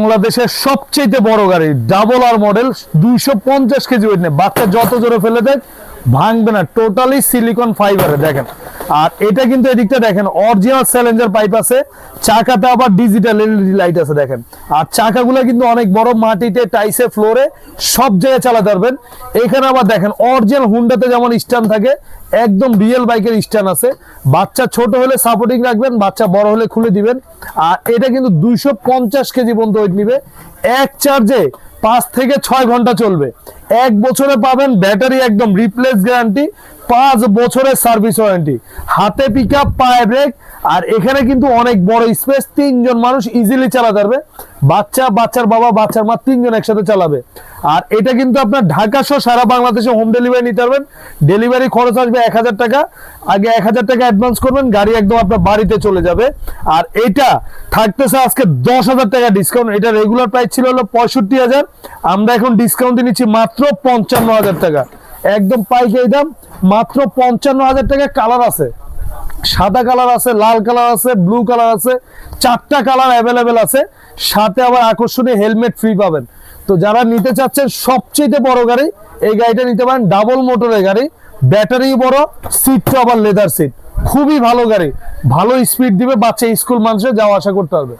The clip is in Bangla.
বাংলাদেশের সবচেয়ে বড় গাড়ি ডাবল আর মডেল দুইশো পঞ্চাশ কেজি ওয়েট নেই বাচ্চা যত জোরে ফেলে দেয়, ভাঙবে না। টোটালি সিলিকন ফাইবারে দেখেন। আর এটা কিন্তু এদিকটা দেখেন অরিজিনাল স্যালেঞ্জার পাইপ আছে চাকাতে আবার ডিজিটাল এলইডি লাইট আছে দেখেন। আর চাকাগুলো কিন্তু অনেক বড়, মাটিতে টাইসে ফ্লোরে সব জায়গায় চালাতে পারবেন। এখানে আবার দেখেন অরিজিনাল হুন্ডাতে যেমন স্ট্যান্ড থাকে, একদম রিয়েল বাইকের স্ট্যান্ড আছে। বাচ্চা ছোট হলে সাপোর্টিং রাখবেন, বাচ্চা বড় হলে খুলে দিবেন। আর এটা কিন্তু দুইশো পঞ্চাশ কেজি পর্যন্ত ওয়েট নিবে। এক চার্জে পাঁচ থেকে ছয় ঘণ্টা চলবে। এক বছরে পাবেন ব্যাটারি একদম রিপ্লেস গ্যারান্টি পাঁচ বছরের সার্ভিস ওয়ারেন্টি। হাতে পিক আপ পায়ে ব্রেক আর এখানে কিন্তু অনেক বড় স্পেস তিনজন মানুষ ইজিলি চালাতে পারবে। বাচ্চা, বাচ্চার বাবা, বাচ্চার মা তিনজন একসাথে চালাবে। আর এটা কিন্তু আপনার ঢাকা সহ সারা বাংলাদেশে হোম ডেলিভারি নিতে পারবেন। ডেলিভারি খরচ আসবে এক হাজার টাকা। আগে এক হাজার টাকা অ্যাডভান্স করবেন, গাড়ি একদম আপনার বাড়িতে চলে যাবে। আর এটা থাকতেছে আজকে দশ হাজার টাকা ডিসকাউন্ট এটা রেগুলার প্রাইস ছিল হলো পঁয়ষট্টি হাজার। আমরা এখন ডিসকাউন্ট নিচ্ছি মাত্র পঞ্চান্ন হাজার টাকা। একদম পাইকারি দাম, মাত্র পঞ্চান্ন হাজার টাকা কালার আছে। সাদা কালার আছে, লাল কালার আছে, ব্লু কালার আছে, চারটা কালার অ্যাভেলেবেল আছে। সাথে আবার আকর্ষণীয় হেলমেট ফ্রি পাবেন। তো যারা নিতে চাচ্ছেন সবচেয়ে বড় গাড়ি, এই গাড়িটা নিতে পারেন ডাবল মোটরের গাড়ি ব্যাটারি বড় সিটটা আবার লেদার সিট খুবই ভালো গাড়ি, ভালো স্পিড দিবে, বাচ্চা স্কুল মানুষে যাওয়া আসা করতে পারবে।